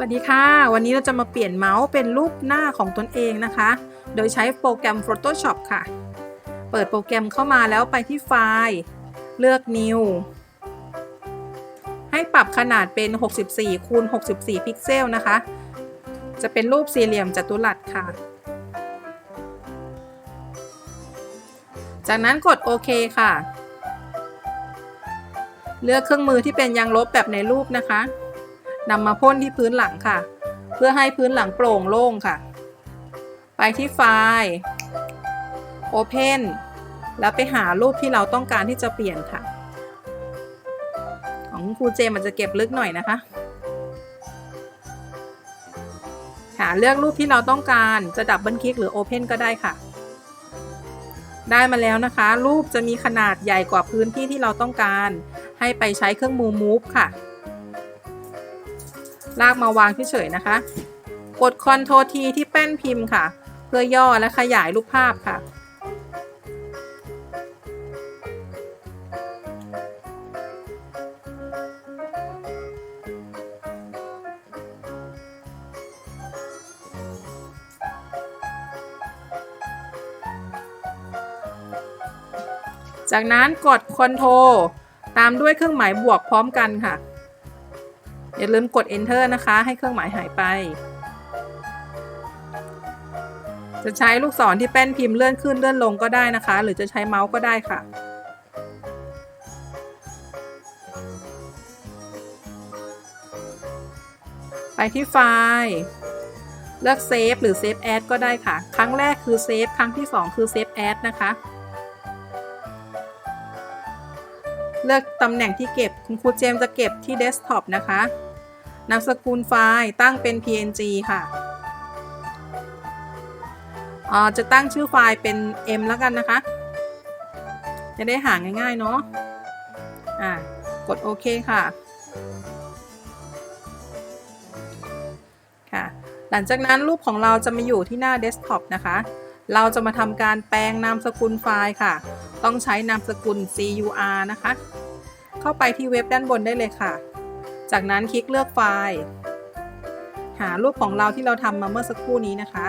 สวัสดีค่ะ วันนี้เราจะมาเปลี่ยนเมาส์เป็นรูปหน้าของตนเองนะคะ โดยใช้โปรแกรม Photoshop ค่ะ เปิดโปรแกรมเข้ามาแล้วไปที่ไฟล์ เลือก New ให้ปรับขนาดเป็น 64คูณ64 พิกเซลนะคะ จะเป็นรูปสี่เหลี่ยมจัตุรัสค่ะ จากนั้นกดโอเคค่ะ เลือกเครื่องมือที่เป็นยางลบแบบในรูปนะคะ นำมาพ่นที่พื้นหลังค่ะ เพื่อให้พื้นหลังโปร่งโล่งค่ะ ไปที่ไฟล์ Open แล้วไปหารูปที่เราต้องการที่จะเปลี่ยนค่ะ ของครูเจมันจะเก็บลึกหน่อยนะคะค่ะเลือกรูปที่เราต้องการจะดับเบิลคลิกหรือ Open ก็ได้ค่ะ ได้มาแล้วนะคะ รูปจะมีขนาดใหญ่กว่าพื้นที่ที่เราต้องการ ให้ไปใช้เครื่องมือ Move ค่ะ ลากมาวางเฉยๆนะคะ กด Ctrl T ที่แป้นพิมพ์ค่ะ เพื่อย่อและขยายรูปภาพค่ะ จากนั้นกด Ctrl ตามด้วยเครื่องหมายบวกพร้อมกันค่ะ อย่าลืมกด enter นะคะ ให้เครื่องหมายหายไป จะใช้ลูกศรที่แป้นพิมพ์เลื่อนขึ้นเลื่อนลงก็ได้นะคะ หรือจะใช้เมาส์ก็ได้ค่ะไปที่ไฟล์ เลือกเซฟหรือเซฟแอดก็ได้ค่ะ ครั้งแรกคือเซฟครั้งที่ 2 คือเซฟแอดนะคะ เลือกตำแหน่งที่เก็บ คุณครูเจมส์จะเก็บที่เดสก์ท็อปนะคะ นามสกุลไฟล์ตั้งเป็น png ค่ะจะตั้งชื่อไฟล์เป็น m แล้วกันนะคะ จะได้หาง่ายๆเนาะอ่ากดโอเคค่ะค่ะ หลังจากนั้นรูปของเราจะมาอยู่ที่หน้าเดสก์ท็อปนะคะ เราจะมาทำการแปลงนามสกุลไฟล์ค่ะ ต้องใช้นามสกุล CUR นะคะ เข้าไปที่เว็บด้านบนได้เลยค่ะ จากนั้นคลิกเลือกไฟล์ หารูปของเราที่เราทำมาเมื่อสักครู่นี้นะคะ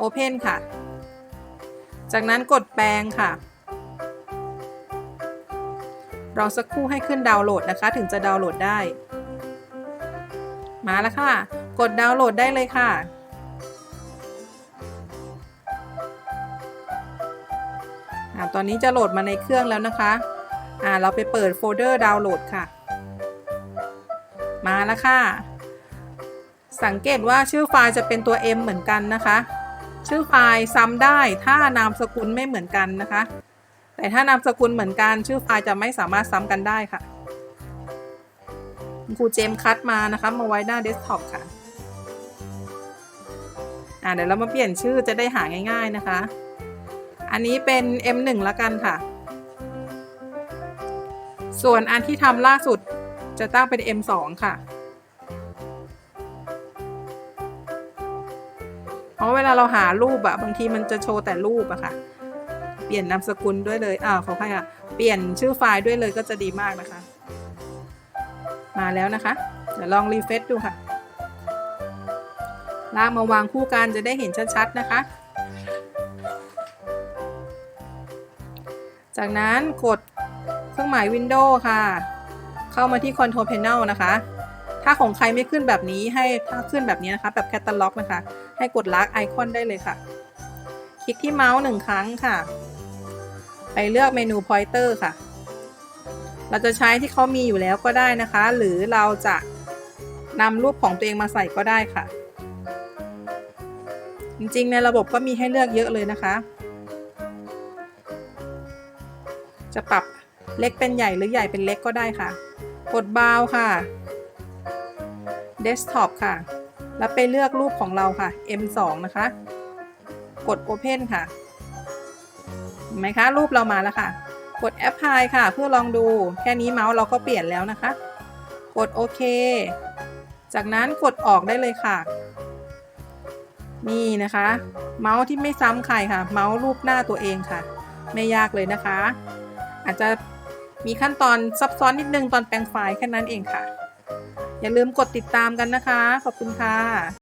Open ค่ะ จากนั้นกดแปลงค่ะ รอสักครู่ให้ขึ้นดาวน์โหลดนะคะ ถึงจะดาวน์โหลดได้ มาแล้วค่ะ กดดาวน์โหลดได้เลยค่ะอ่าตอนนี้จะโหลดมาในเครื่องแล้วนะคะ อ่า เราไปเปิดโฟลเดอร์ดาวน์โหลดค่ะ มาแล้วค่ะ สังเกตว่าชื่อไฟล์จะเป็นตัว M เหมือนกันนะคะ ชื่อไฟล์ซ้ำได้ถ้านามสกุลไม่เหมือนกันนะคะ แต่ถ้านามสกุลเหมือนกันชื่อไฟล์จะไม่สามารถซ้ำกันได้ค่ะครูเจมคัดมานะคะมาไว้หน้าเดสก์ท็อปค่ะอ่าเดี๋ยวเรามาเปลี่ยนชื่อจะได้หาง่ายๆนะคะ อันนี้เป็น M1 ละกันค่ะ ส่วนอันที่ทำล่าสุด จะตั้งเป็น M2 ค่ะ เพราะเวลาเราหารูปอะบางทีมันจะโชว์แต่รูปอะค่ะ เปลี่ยนนามสกุลด้วยเลยอ่าขอใครค่ะ เปลี่ยนชื่อไฟล์ด้วยเลยก็จะดีมากนะคะ มาแล้วนะคะ เดี๋ยวลองรีเฟซดูค่ะ ลากมาวางคู่กันจะได้เห็นชัดๆนะคะจากนั้นกดเครื่องหมาย Windows ค่ะ เข้ามาที่ Control Panel นะคะ ถ้าของใครไม่ขึ้นแบบนี้ให้ถ้าขึ้นแบบนี้นะคะ แบบแคตตาล็อกนะคะ ให้กดลักไอคอนได้เลยค่ะ คลิกที่เมาส์หนึ่งครั้งค่ะ ไปเลือกเมนู Pointer ค่ะ เราจะใช้ที่เขามีอยู่แล้วก็ได้นะคะ หรือเราจะนำรูปของตัวเองมาใส่ก็ได้ค่ะ จริงๆ ในระบบก็มีให้เลือกเยอะเลยนะคะ จะปรับเล็กเป็นใหญ่หรือใหญ่เป็นเล็กก็ได้ค่ะ กดบาวค่ะ Desktop ค่ะ แล้วไปเลือกรูปของเราค่ะ M2 นะคะ กด Open ค่ะเห็นไหมคะ รูปเรามาแล้วค่ะ กด Apply ค่ะ เพื่อลองดูแค่นี้เมาส์เราก็เปลี่ยนแล้วนะคะ กดโอเค จากนั้นกดออกได้เลยค่ะ นี่นะคะ เมาส์ที่ไม่ซ้ำใครค่ะ เมาส์รูปหน้าตัวเองค่ะ ไม่ยากเลยนะคะ อาจจะ มีขั้นตอนซับซ้อนนิดนึงตอนแปลงไฟล์แค่นั้นเองค่ะ อย่าลืมกดติดตามกันนะคะ ขอบคุณค่ะ